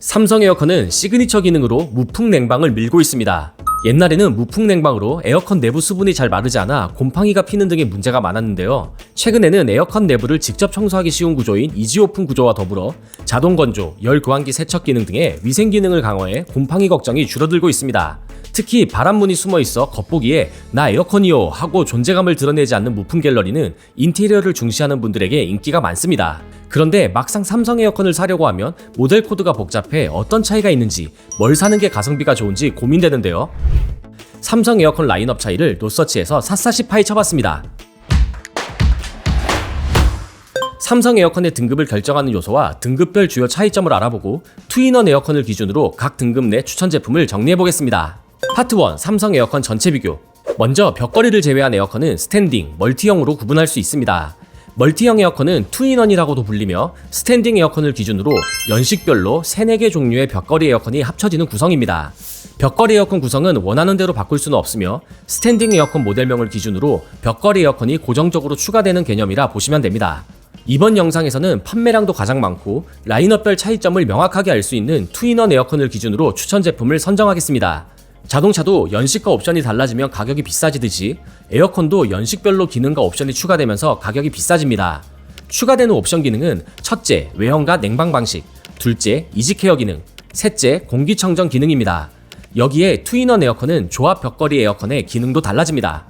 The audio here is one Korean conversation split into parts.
삼성 에어컨은 시그니처 기능으로 무풍 냉방을 밀고 있습니다. 옛날에는 무풍 냉방으로 에어컨 내부 수분이 잘 마르지 않아 곰팡이가 피는 등의 문제가 많았는데요. 최근에는 에어컨 내부를 직접 청소하기 쉬운 구조인 이지오픈 구조와 더불어 자동 건조, 열 교환기 세척 기능 등의 위생 기능을 강화해 곰팡이 걱정이 줄어들고 있습니다. 특히 바람문이 숨어 있어 겉보기에 나 에어컨이요 하고 존재감을 드러내지 않는 무풍 갤러리는 인테리어를 중시하는 분들에게 인기가 많습니다. 그런데 막상 삼성 에어컨을 사려고 하면 모델 코드가 복잡해 어떤 차이가 있는지 뭘 사는 게 가성비가 좋은지 고민되는데요. 삼성 에어컨 라인업 차이를 노서치에서 샅샅이 파헤쳐봤습니다. 삼성 에어컨의 등급을 결정하는 요소와 등급별 주요 차이점을 알아보고 투인원 에어컨을 기준으로 각 등급 내 추천 제품을 정리해보겠습니다. 파트 1 삼성 에어컨 전체 비교 먼저 벽걸이를 제외한 에어컨은 스탠딩, 멀티형으로 구분할 수 있습니다. 멀티형 에어컨은 투인원이라고도 불리며 스탠딩 에어컨을 기준으로 연식별로 3, 4개 종류의 벽걸이 에어컨이 합쳐지는 구성입니다. 벽걸이 에어컨 구성은 원하는 대로 바꿀 수는 없으며 스탠딩 에어컨 모델명을 기준으로 벽걸이 에어컨이 고정적으로 추가되는 개념이라 보시면 됩니다. 이번 영상에서는 판매량도 가장 많고 라인업별 차이점을 명확하게 알 수 있는 투인원 에어컨을 기준으로 추천 제품을 선정하겠습니다. 자동차도 연식과 옵션이 달라지면 가격이 비싸지듯이 에어컨도 연식별로 기능과 옵션이 추가되면서 가격이 비싸집니다. 추가되는 옵션 기능은 첫째, 외형과 냉방 방식, 둘째, 이지케어 기능, 셋째, 공기청정 기능입니다. 여기에 투인원 에어컨은 조합 벽걸이 에어컨의 기능도 달라집니다.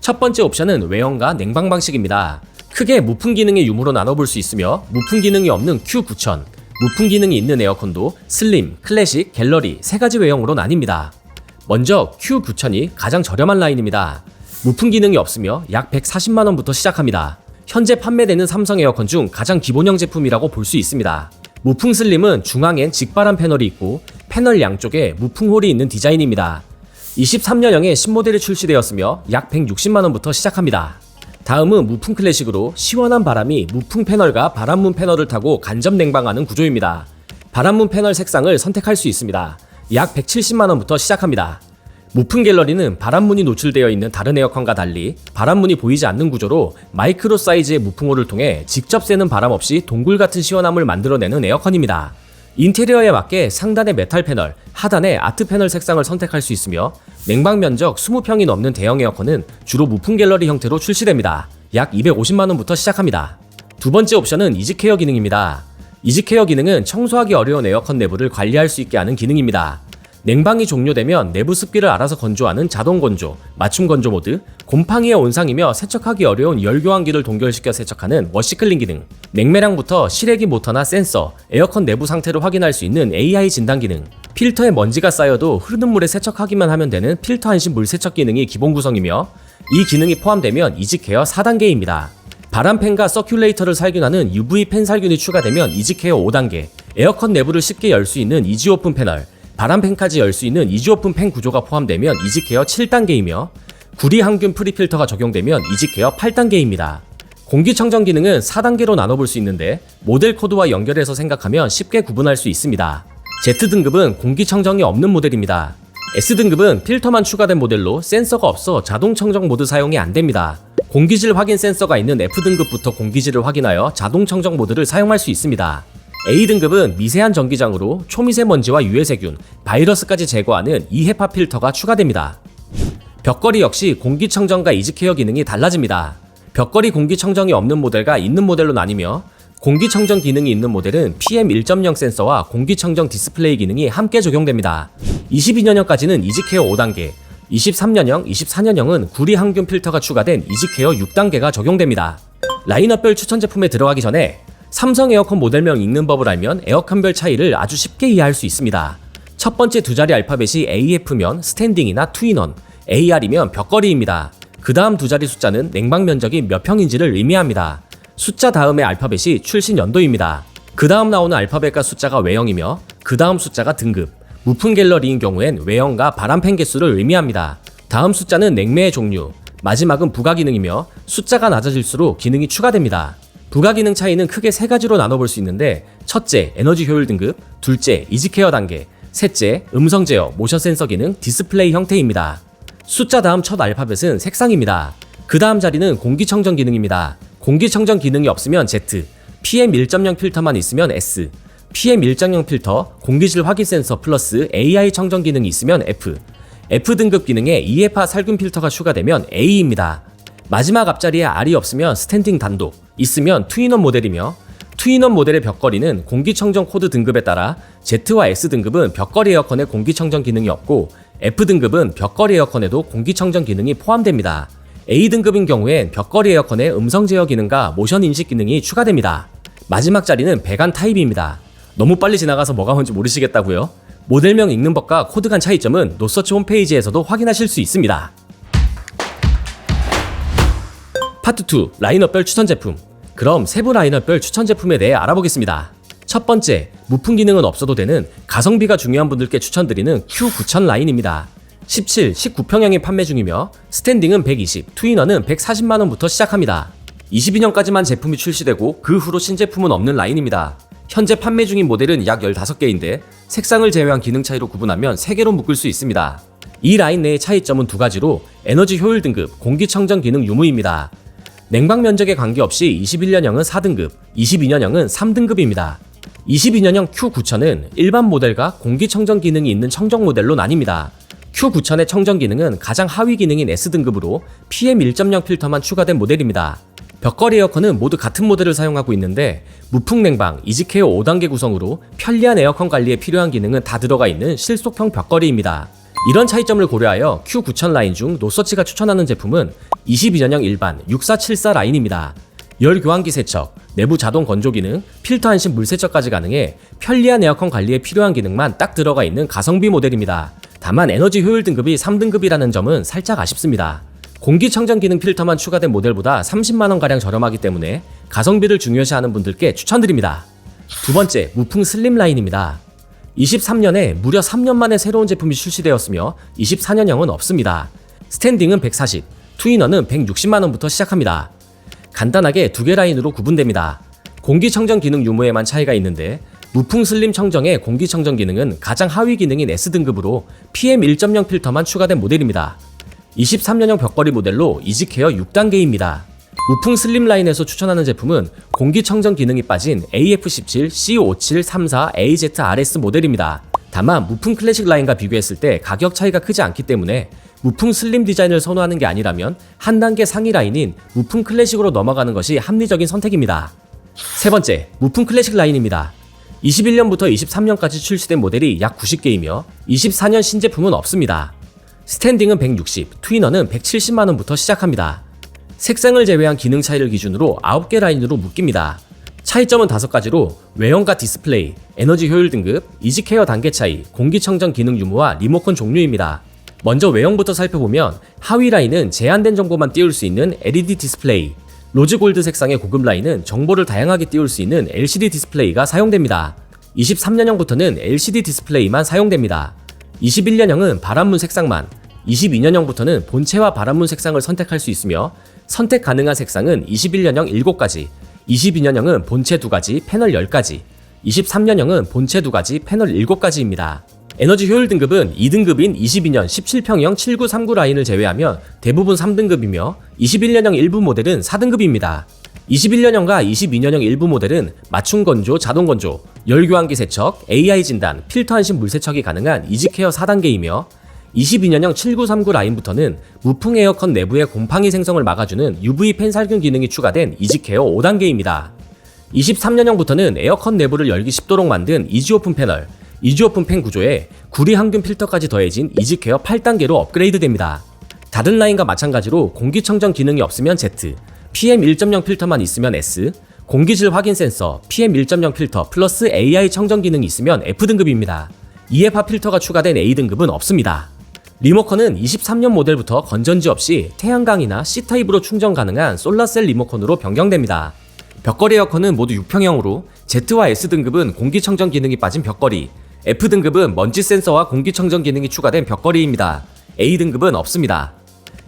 첫 번째 옵션은 외형과 냉방 방식입니다. 크게 무풍 기능의 유무로 나눠볼 수 있으며 무풍 기능이 없는 Q9000, 무풍 기능이 있는 에어컨도 슬림, 클래식, 갤러리 세 가지 외형으로 나뉩니다. 먼저 Q9000이 가장 저렴한 라인입니다. 무풍 기능이 없으며 약 140만원부터 시작합니다. 현재 판매되는 삼성 에어컨 중 가장 기본형 제품이라고 볼 수 있습니다. 무풍 슬림은 중앙엔 직바람 패널이 있고 패널 양쪽에 무풍홀이 있는 디자인입니다. 23년형의 신모델이 출시되었으며 약 160만원부터 시작합니다. 다음은 무풍 클래식으로 시원한 바람이 무풍 패널과 바람문 패널을 타고 간접 냉방하는 구조입니다. 바람문 패널 색상을 선택할 수 있습니다. 약 170만원부터 시작합니다. 무풍 갤러리는 바람문이 노출되어 있는 다른 에어컨과 달리 바람문이 보이지 않는 구조로 마이크로 사이즈의 무풍호를 통해 직접 쐬는 바람 없이 동굴 같은 시원함을 만들어내는 에어컨입니다. 인테리어에 맞게 상단의 메탈 패널, 하단의 아트 패널 색상을 선택할 수 있으며 냉방 면적 20평이 넘는 대형 에어컨은 주로 무풍 갤러리 형태로 출시됩니다. 약 250만원부터 시작합니다. 두 번째 옵션은 이지케어 기능입니다. 이지케어 기능은 청소하기 어려운 에어컨 내부를 관리할 수 있게 하는 기능입니다. 냉방이 종료되면 내부 습기를 알아서 건조하는 자동 건조, 맞춤 건조 모드, 곰팡이의 온상이며 세척하기 어려운 열교환기를 동결시켜 세척하는 워시클린 기능, 냉매량부터 실외기 모터나 센서, 에어컨 내부 상태를 확인할 수 있는 AI 진단 기능, 필터에 먼지가 쌓여도 흐르는 물에 세척하기만 하면 되는 필터 안심 물 세척 기능이 기본 구성이며 이 기능이 포함되면 이지케어 4단계입니다. 바람팬과 서큘레이터를 살균하는 UV 팬 살균이 추가되면 이지케어 5단계, 에어컨 내부를 쉽게 열 수 있는 이지 오픈 패널, 바람팬까지 열 수 있는 이지 오픈 팬 구조가 포함되면 이지케어 7단계이며 구리 항균 프리필터가 적용되면 이지케어 8단계입니다. 공기청정 기능은 4단계로 나눠볼 수 있는데 모델 코드와 연결해서 생각하면 쉽게 구분할 수 있습니다. Z등급은 공기청정이 없는 모델입니다. S등급은 필터만 추가된 모델로 센서가 없어 자동 청정 모드 사용이 안 됩니다. 공기질 확인 센서가 있는 F등급부터 공기질을 확인하여 자동 청정 모드를 사용할 수 있습니다. A등급은 미세한 전기장으로 초미세먼지와 유해세균, 바이러스까지 제거하는 2헤파 필터가 추가됩니다. 벽걸이 역시 공기청정과 이지케어 기능이 달라집니다. 벽걸이 공기청정이 없는 모델과 있는 모델로 나뉘며 공기청정 기능이 있는 모델은 PM1.0 센서와 공기청정 디스플레이 기능이 함께 적용됩니다. 22년형까지는 이지케어 5단계, 23년형, 24년형은 구리 항균 필터가 추가된 이지케어 6단계가 적용됩니다. 라인업별 추천 제품에 들어가기 전에 삼성 에어컨 모델명 읽는 법을 알면 에어컨별 차이를 아주 쉽게 이해할 수 있습니다. 첫 번째 두 자리 알파벳이 AF면 스탠딩이나 투인원, AR이면 벽걸이입니다. 그 다음 두 자리 숫자는 냉방 면적이 몇 평인지를 의미합니다. 숫자 다음의 알파벳이 출신 연도입니다. 그 다음 나오는 알파벳과 숫자가 외형이며 그 다음 숫자가 등급, 무풍 갤러리인 경우엔 외형과 바람팬 개수를 의미합니다. 다음 숫자는 냉매의 종류, 마지막은 부가 기능이며 숫자가 낮아질수록 기능이 추가됩니다. 부가 기능 차이는 크게 세 가지로 나눠볼 수 있는데 첫째, 에너지 효율 등급, 둘째, 이지케어 단계, 셋째, 음성 제어, 모션 센서 기능, 디스플레이 형태입니다. 숫자 다음 첫 알파벳은 색상입니다. 그 다음 자리는 공기청정 기능입니다. 공기청정 기능이 없으면 Z, PM1.0 필터만 있으면 S, PM 일장형 필터, 공기질 확인 센서 플러스 AI 청정 기능이 있으면 F. F 등급 기능에 EFA 살균 필터가 추가되면 A입니다. 마지막 앞자리에 R이 없으면 스탠딩 단독, 있으면 투인원 모델이며 투인원 모델의 벽걸이는 공기청정 코드 등급에 따라 Z와 S 등급은 벽걸이 에어컨에 공기청정 기능이 없고 F 등급은 벽걸이 에어컨에도 공기청정 기능이 포함됩니다. A 등급인 경우엔 벽걸이 에어컨에 음성 제어 기능과 모션 인식 기능이 추가됩니다. 마지막 자리는 배관 타입입니다. 너무 빨리 지나가서 뭐가 뭔지 모르시겠다고요? 모델명 읽는 법과 코드 간 차이점은 노서치 홈페이지에서도 확인하실 수 있습니다. 파트 2 라인업별 추천 제품. 그럼 세부 라인업별 추천 제품에 대해 알아보겠습니다. 첫 번째, 무풍 기능은 없어도 되는 가성비가 중요한 분들께 추천드리는 Q9000 라인입니다. 17, 19평형이 판매 중이며 스탠딩은 120, 투이너는 140만 원부터 시작합니다. 22년까지만 제품이 출시되고 그 후로 신제품은 없는 라인입니다. 현재 판매 중인 모델은 약 15개인데 색상을 제외한 기능 차이로 구분하면 3개로 묶을 수 있습니다. 이 라인 내의 차이점은 두 가지로 에너지 효율 등급, 공기청정 기능 유무입니다. 냉방 면적에 관계없이 21년형은 4등급, 22년형은 3등급입니다. 22년형 Q9000은 일반 모델과 공기청정 기능이 있는 청정 모델로 나뉩니다. Q9000의 청정 기능은 가장 하위 기능인 S등급으로 PM 1.0 필터만 추가된 모델입니다. 벽걸이 에어컨은 모두 같은 모델을 사용하고 있는데 무풍 냉방, 이지케어 5단계 구성으로 편리한 에어컨 관리에 필요한 기능은 다 들어가 있는 실속형 벽걸이입니다. 이런 차이점을 고려하여 Q9000 라인 중 노서치가 추천하는 제품은 22년형 일반 6474 라인입니다. 열 교환기 세척, 내부 자동 건조 기능, 필터 안심 물 세척까지 가능해 편리한 에어컨 관리에 필요한 기능만 딱 들어가 있는 가성비 모델입니다. 다만 에너지 효율 등급이 3등급이라는 점은 살짝 아쉽습니다. 공기청정 기능 필터만 추가된 모델보다 30만원 가량 저렴하기 때문에 가성비를 중요시하는 분들께 추천드립니다. 두 번째, 무풍 슬림 라인입니다. 23년에 무려 3년 만에 새로운 제품이 출시되었으며 24년형은 없습니다. 스탠딩은 140, 투이너는 160만원부터 시작합니다. 간단하게 두 개 라인으로 구분됩니다. 공기청정 기능 유무에만 차이가 있는데 무풍 슬림 청정의 공기청정 기능은 가장 하위 기능인 S등급으로 PM 1.0 필터만 추가된 모델입니다. 23년형 벽걸이 모델로 이지케어 6단계입니다. 무풍 슬림 라인에서 추천하는 제품은 공기청정 기능이 빠진 AF17 C5734 AZRS 모델입니다. 다만 무풍 클래식 라인과 비교했을 때 가격 차이가 크지 않기 때문에 무풍 슬림 디자인을 선호하는 게 아니라면 한 단계 상위 라인인 무풍 클래식으로 넘어가는 것이 합리적인 선택입니다. 세 번째, 무풍 클래식 라인입니다. 21년부터 23년까지 출시된 모델이 약 90개이며 24년 신제품은 없습니다. 스탠딩은 160, 트위너는 170만원부터 시작합니다. 색상을 제외한 기능 차이를 기준으로 9개 라인으로 묶입니다. 차이점은 5가지로 외형과 디스플레이, 에너지 효율 등급, 이지케어 단계 차이, 공기청정 기능 유무와 리모컨 종류입니다. 먼저 외형부터 살펴보면 하위 라인은 제한된 정보만 띄울 수 있는 LED 디스플레이, 로즈 골드 색상의 고급 라인은 정보를 다양하게 띄울 수 있는 LCD 디스플레이가 사용됩니다. 23년형부터는 LCD 디스플레이만 사용됩니다. 21년형은 바람문 색상만, 22년형부터는 본체와 바람문 색상을 선택할 수 있으며 선택 가능한 색상은 21년형 7가지, 22년형은 본체 2가지, 패널 10가지, 23년형은 본체 2가지, 패널 7가지입니다. 에너지 효율 등급은 2등급인 22년 17평형 7939 라인을 제외하면 대부분 3등급이며 21년형 일부 모델은 4등급입니다. 21년형과 22년형 일부 모델은 맞춤 건조, 자동 건조, 열 교환기 세척, AI 진단, 필터 안심 물 세척이 가능한 이지케어 4단계이며 22년형 7939 라인부터는 무풍 에어컨 내부의 곰팡이 생성을 막아주는 UV 팬 살균 기능이 추가된 이지케어 5단계입니다. 23년형부터는 에어컨 내부를 열기 쉽도록 만든 이지오픈 패널, 이지오픈 팬 구조에 구리 항균 필터까지 더해진 이지케어 8단계로 업그레이드됩니다. 다른 라인과 마찬가지로 공기청정 기능이 없으면 Z, PM 1.0 필터만 있으면 S, 공기질 확인 센서, PM 1.0 필터 플러스 AI 청정 기능이 있으면 F등급입니다. EFA 필터가 추가된 A등급은 없습니다. 리모컨은 23년 모델부터 건전지 없이 태양광이나 C타입으로 충전 가능한 솔라셀 리모컨으로 변경됩니다. 벽걸이 에어컨은 모두 6평형으로 Z와 S등급은 공기청정 기능이 빠진 벽걸이, F등급은 먼지 센서와 공기청정 기능이 추가된 벽걸이입니다. A등급은 없습니다.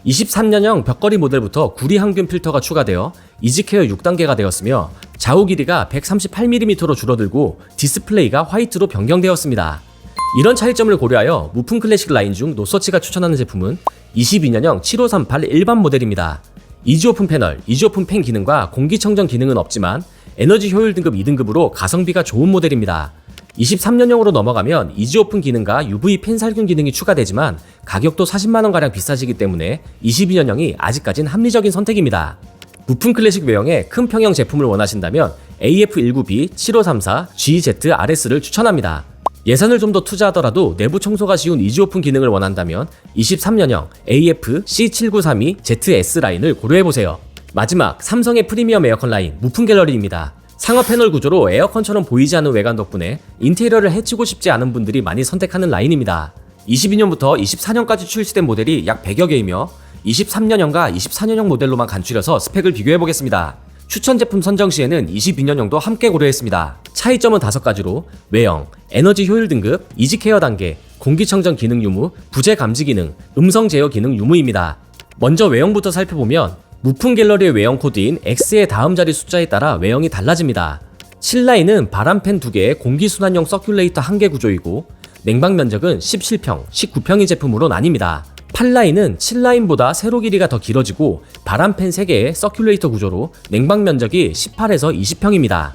23년형 벽걸이 모델부터 구리 항균 필터가 추가되어 이지케어 6단계가 되었으며 좌우 길이가 138mm로 줄어들고 디스플레이가 화이트로 변경되었습니다. 이런 차이점을 고려하여 무풍 클래식 라인 중 노서치가 추천하는 제품은 22년형 7538 일반 모델입니다. 이지 오픈 패널, 이지 오픈 팬 기능과 공기청정 기능은 없지만 에너지 효율 등급 2등급으로 가성비가 좋은 모델입니다. 23년형으로 넘어가면 이지 오픈 기능과 UV 펜 살균 기능이 추가되지만 가격도 40만원가량 비싸지기 때문에 22년형이 아직까진 합리적인 선택입니다. 부품 클래식 외형의 큰 평형 제품을 원하신다면 AF19B 7534 GZRS를 추천합니다. 예산을 좀 더 투자하더라도 내부 청소가 쉬운 이지 오픈 기능을 원한다면 23년형 AF C7932 ZS 라인을 고려해보세요. 마지막 삼성의 프리미엄 에어컨 라인 무풍 갤러리입니다. 상업 패널 구조로 에어컨처럼 보이지 않는 외관 덕분에 인테리어를 해치고 싶지 않은 분들이 많이 선택하는 라인입니다. 22년부터 24년까지 출시된 모델이 약 100여 개이며 23년형과 24년형 모델로만 간추려서 스펙을 비교해 보겠습니다. 추천 제품 선정 시에는 22년형도 함께 고려했습니다. 차이점은 5가지로 외형, 에너지 효율 등급, 이지 케어 단계, 공기청정 기능 유무, 부재 감지 기능, 음성 제어 기능 유무입니다. 먼저 외형부터 살펴보면 무풍 갤러리의 외형 코드인 X의 다음 자리 숫자에 따라 외형이 달라집니다. 7라인은 바람팬 2개의 공기순환용 서큘레이터 1개 구조이고 냉방 면적은 17평, 19평인 제품으로 나뉩니다. 8라인은 7라인보다 세로 길이가 더 길어지고 바람팬 3개의 서큘레이터 구조로 냉방 면적이 18에서 20평입니다.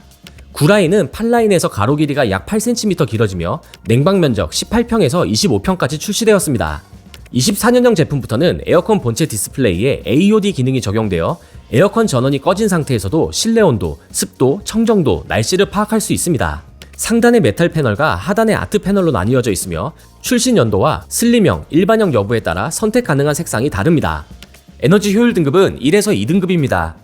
9라인은 8라인에서 가로 길이가 약 8cm 길어지며 냉방 면적 18평에서 25평까지 출시되었습니다. 24년형 제품부터는 에어컨 본체 디스플레이에 AOD 기능이 적용되어 에어컨 전원이 꺼진 상태에서도 실내 온도, 습도, 청정도, 날씨를 파악할 수 있습니다. 상단의 메탈 패널과 하단의 아트 패널로 나뉘어져 있으며 출신 연도와 슬림형, 일반형 여부에 따라 선택 가능한 색상이 다릅니다. 에너지 효율 등급은 1에서 2등급입니다.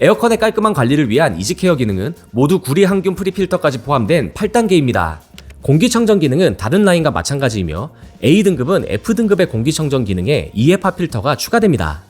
에어컨의 깔끔한 관리를 위한 이지케어 기능은 모두 구리 항균 프리 필터까지 포함된 8단계입니다. 공기청정 기능은 다른 라인과 마찬가지이며 A등급은 F등급의 공기청정 기능에 EFA 필터가 추가됩니다.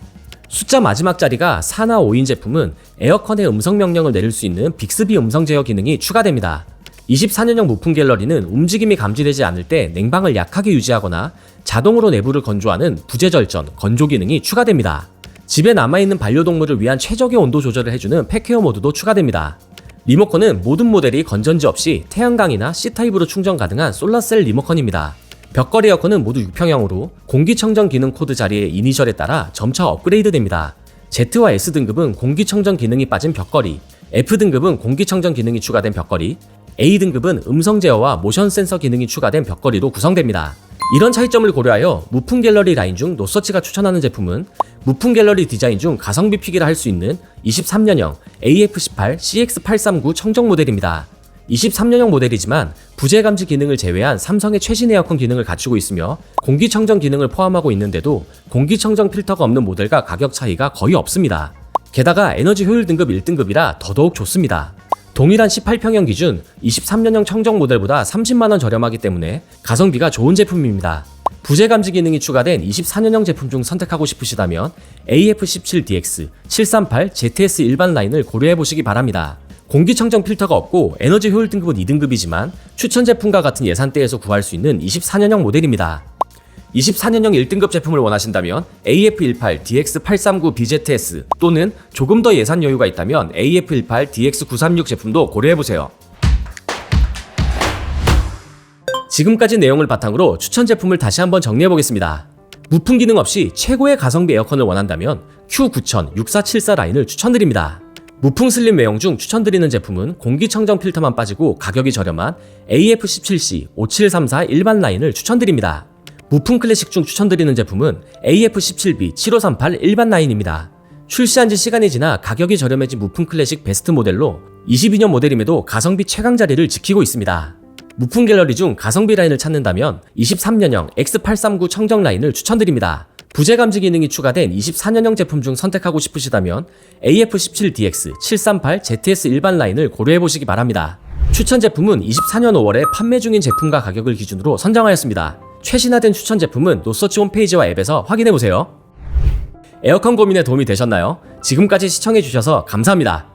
숫자 마지막 자리가 4나 5인 제품은 에어컨의 음성 명령을 내릴 수 있는 빅스비 음성 제어 기능이 추가됩니다. 24년형 무풍 갤러리는 움직임이 감지되지 않을 때 냉방을 약하게 유지하거나 자동으로 내부를 건조하는 부재절전, 건조 기능이 추가됩니다. 집에 남아있는 반려동물을 위한 최적의 온도 조절을 해주는 팩케어 모드도 추가됩니다. 리모컨은 모든 모델이 건전지 없이 태양광이나 C타입으로 충전 가능한 솔라셀 리모컨입니다. 벽걸이 에어컨은 모두 6평형으로 공기청정 기능 코드 자리의 이니셜에 따라 점차 업그레이드 됩니다. Z와 S등급은 공기청정 기능이 빠진 벽걸이, F등급은 공기청정 기능이 추가된 벽걸이, A등급은 음성 제어와 모션 센서 기능이 추가된 벽걸이로 구성됩니다. 이런 차이점을 고려하여 무풍 갤러리 라인 중 노서치가 추천하는 제품은 무풍 갤러리 디자인 중 가성비 픽이라 할 수 있는 23년형 AF18 CX839 청정 모델입니다. 23년형 모델이지만 부재 감지 기능을 제외한 삼성의 최신 에어컨 기능을 갖추고 있으며 공기청정 기능을 포함하고 있는데도 공기청정 필터가 없는 모델과 가격 차이가 거의 없습니다. 게다가 에너지 효율 등급 1등급이라 더더욱 좋습니다. 동일한 18평형 기준 23년형 청정 모델보다 30만원 저렴하기 때문에 가성비가 좋은 제품입니다. 부재 감지 기능이 추가된 24년형 제품 중 선택하고 싶으시다면 AF17DX 738ZS 일반 라인을 고려해 보시기 바랍니다. 공기청정 필터가 없고 에너지 효율 등급은 2등급이지만 추천 제품과 같은 예산대에서 구할 수 있는 24년형 모델입니다. 24년형 1등급 제품을 원하신다면 AF18 DX839 BZS 또는 조금 더 예산 여유가 있다면 AF18 DX936 제품도 고려해보세요. 지금까지 내용을 바탕으로 추천 제품을 다시 한번 정리해보겠습니다. 무풍 기능 없이 최고의 가성비 에어컨을 원한다면 Q9000 6474 라인을 추천드립니다. 무풍 슬림 외형 중 추천드리는 제품은 공기청정 필터만 빠지고 가격이 저렴한 AF17C 5734 일반 라인을 추천드립니다. 무풍 클래식 중 추천드리는 제품은 AF17B 7538 일반 라인입니다. 출시한 지 시간이 지나 가격이 저렴해진 무풍 클래식 베스트 모델로 22년 모델임에도 가성비 최강 자리를 지키고 있습니다. 무풍 갤러리 중 가성비 라인을 찾는다면 23년형 X839 청정 라인을 추천드립니다. 부재 감지 기능이 추가된 24년형 제품 중 선택하고 싶으시다면 AF17DX 738ZS 일반 라인을 고려해 보시기 바랍니다. 추천 제품은 24년 5월에 판매 중인 제품과 가격을 기준으로 선정하였습니다. 최신화된 추천 제품은 노서치 홈페이지와 앱에서 확인해 보세요. 에어컨 고민에 도움이 되셨나요? 지금까지 시청해 주셔서 감사합니다.